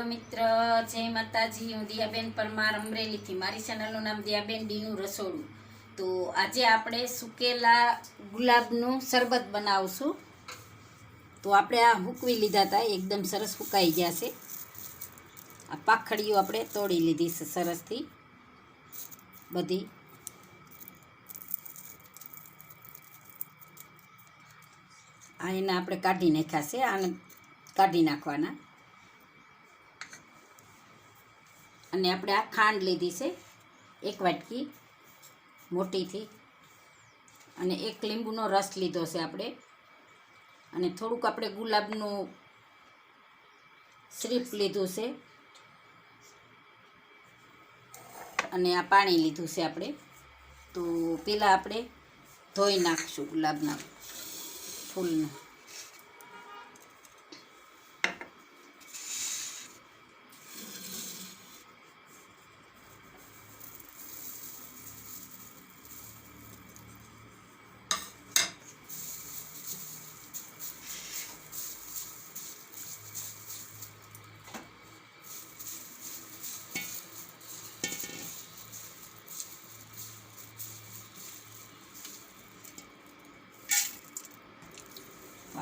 Hello મિત્ર જય માતાજી, હું દિયાબેન પરમાર અમરેલીથી. મારી ચેનલનું નામ દિયાબેન ડીનું રસોડું. તો આજે આપણે સુકેલા ગુલાબનું શરબત બનાવશું. તો આપણે આ હૂકવી લીધા હતા, એકદમ સરસ સુકાઈ ગયા છે. આ પાખડીઓ આપણે તોડી લીધી છે સરસથી. બધી. આ એના આપણે કાઢી નાખ્યા છે, આને કાઢી નાખવાના. અને આપણે આ ખાંડ લીધી છે, એક વાટકી મોટીથી. અને એક લીંબુનો રસ લીધો છે આપણે. અને થોડુંક આપણે ગુલાબનું શ્રીપ લીધું છે. અને આ પાણી લીધું છે આપણે. તો પહેલાં આપણે ધોઈ નાખશું ગુલાબના ફૂલને.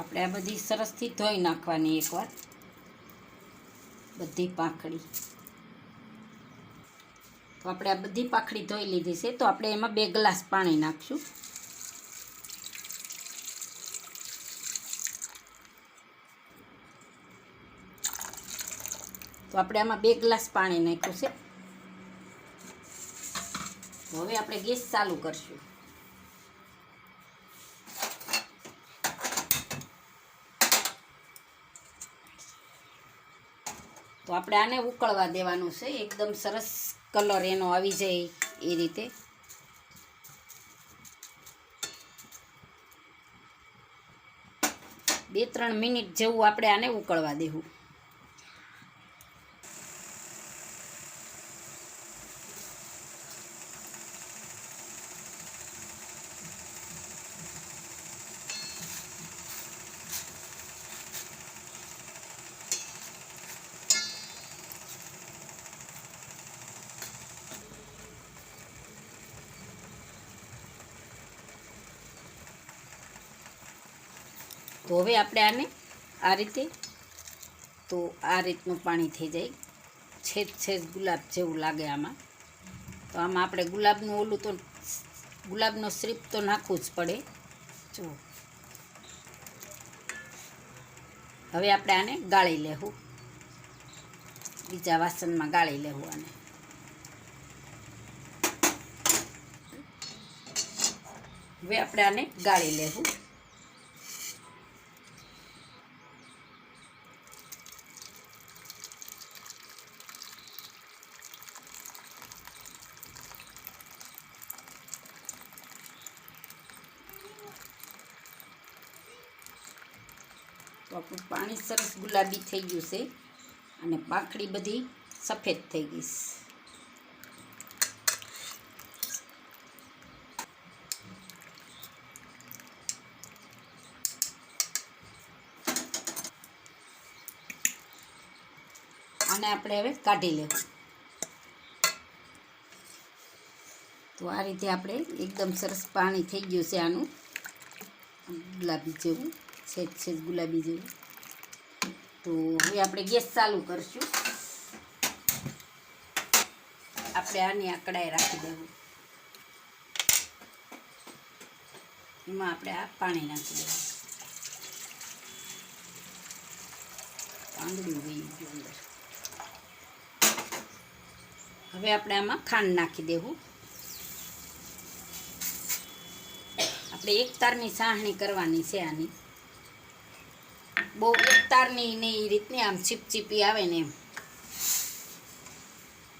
આપણે આ બધી સરસથી ધોઈ નાખવાની એકવાર. બધી પાંખડી. તો આપણે આ બધી પાંખડી ધોઈ લીધી છે, તો આપણે એમાં બે ગ્લાસ પાણી નાખશું. તો આપણે આમાં બે ગ્લાસ પાણી નાખ્યું છે. હવે આપણે ગેસ ચાલુ કરશું. તો આપણે આને ઉકળવા દેવાનું છે. એકદમ સરસ કલર એનો આવી જાય એ રીતે. બે ત્રણ મિનિટ જેવું આપણે આને ઉકળવા દેવું. તો હવે આપણે આને આ રીતે તો આ રીતનું પાણી થઈ જાય. છેદ છેદ ગુલાબ જેવું લાગે આમાં. તો આમાં આપણે ગુલાબનું ઓલું તો ગુલાબનો સ્ટ્રીપ તો નાખવું જ પડે. જુઓ હવે આપણે આને ગાળી લેવું. બીજા વાસણમાં ગાળી લેવું આને. હવે આપણે આને ગાળી લેવું. આપણું પાણી સરસ ગુલાબી થઈ ગયું છે અને પાંખડી બધી સફેદ થઈ ગઈ છે. આને આપણે હવે કાઢી લેવું. તો આ રીતે આપણે એકદમ સરસ પાણી થઈ ગયું છે આનું. ગુલાબી જેવું. છેદ છેદ ગુલાબી જેવું. તો હવે આપણે ગેસ ચાલુ કરશું. આપણે આની આ કડાઈ રાખી દેવું. એમાં આપણે આ પાણી નાખી દેવું પાંદડું ગઈ ગયું અંદર. હવે આપણે આમાં ખાંડ નાખી દેવું. આપણે એક તારની સાહણી કરવાની છે આની. બહુ ઉતારની ને એ રીતની આમ ચીપચીપી આવે ને એમ.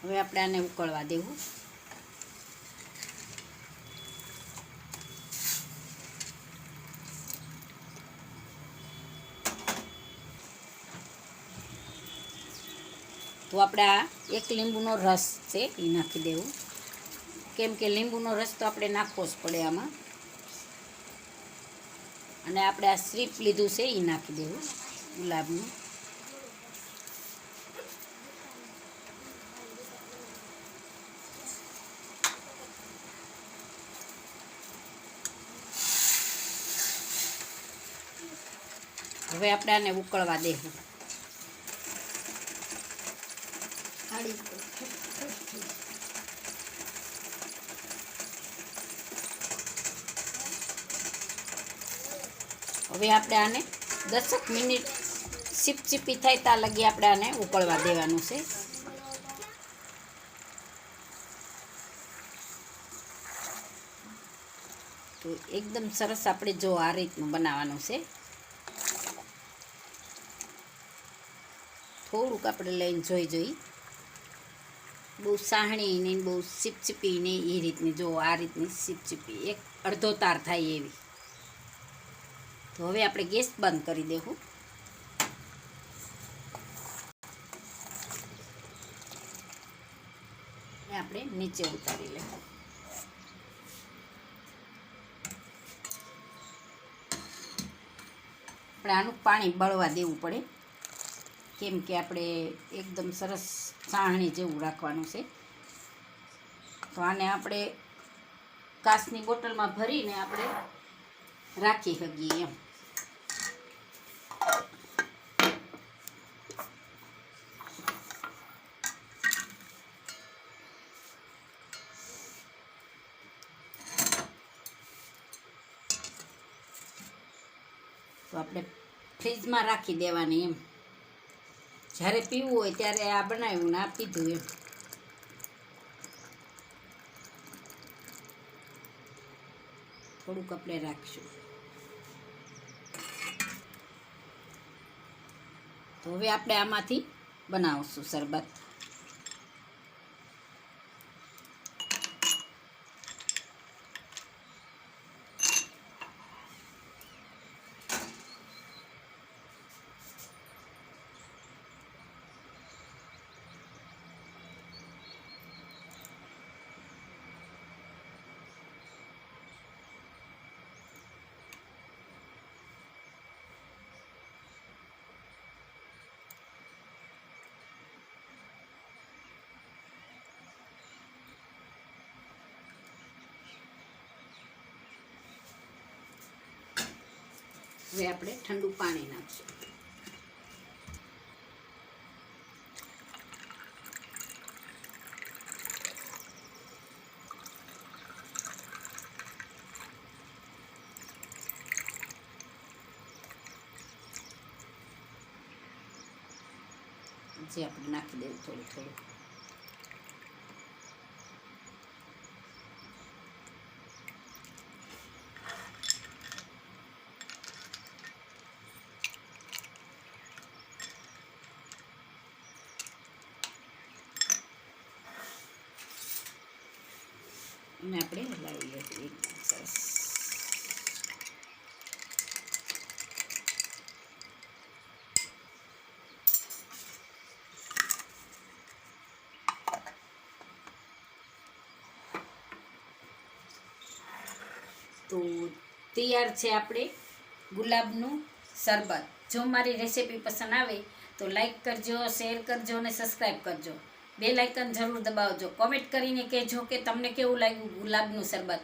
હવે આપણે આને ઉકળવા દેવું. તો આપણે આ એક લીંબુનો રસ છે એ નાખી દેવું. કેમ કે લીંબુનો રસ તો આપણે નાખવો જ પડે આમાં. અને આપણે આ સ્ટ્રીપ લીધું છે એ નાખી દેવું, ગુલાબનું. હવે આપણે આને ઉકળવા દેવું. હવે આપણે આને દસક મિનિટ ચીપચીપી થાય ત્યાં લગી આપણે આને ઉકળવા દેવાનું છે. તો એકદમ સરસ આપણે જો આ રીતનું બનાવવાનું છે. થોડુંક આપણે લઈને જોઈ જોઈ. બહુ સાહણી ને બહુ ચીપચીપી ને એ રીતની જો આ રીતની ચીપચીપી, એક અડધો તાર થાય એવી. તો હવે આપણે ગેસ બંધ કરી દેવું આપણે નીચે ઉતારી લેવું આપણે આનું પાણી બળવા દેવું પડે. કેમ કે આપણે એકદમ સરસ સાહણી જેવું રાખવાનું છે. તો આને આપણે કાચની બોટલમાં ભરીને આપણે રાખી શકીએ એમ. તો આપણે ફ્રીજમાં રાખી દેવાની એમ. જ્યારે પીવું હોય ત્યારે આ બનાવ્યું ને આ પીધું એમ. થોડુંક આપણે રાખીશું. તો હવે આપણે આમાંથી બનાવશું શરબત. હવે આપણે ઠંડુ પાણી નાખશું. જે આપણે નાખી દેવું થોડું થોડું. અને આપણે હલાવી લઈએ સરસ. તો તૈયાર છે આપણે ગુલાબનું શરબત. જો મારી રેસીપી પસંદ આવે તો લાઈક કરજો, શેર કરજો અને સબસ્ક્રાઈબ કરજો. બે લાઇકન જરૂર દબાવજો. કોમેન્ટ કરીને કહેજો કે તમને કેવું લાગ્યું ગુલાબનું શરબત?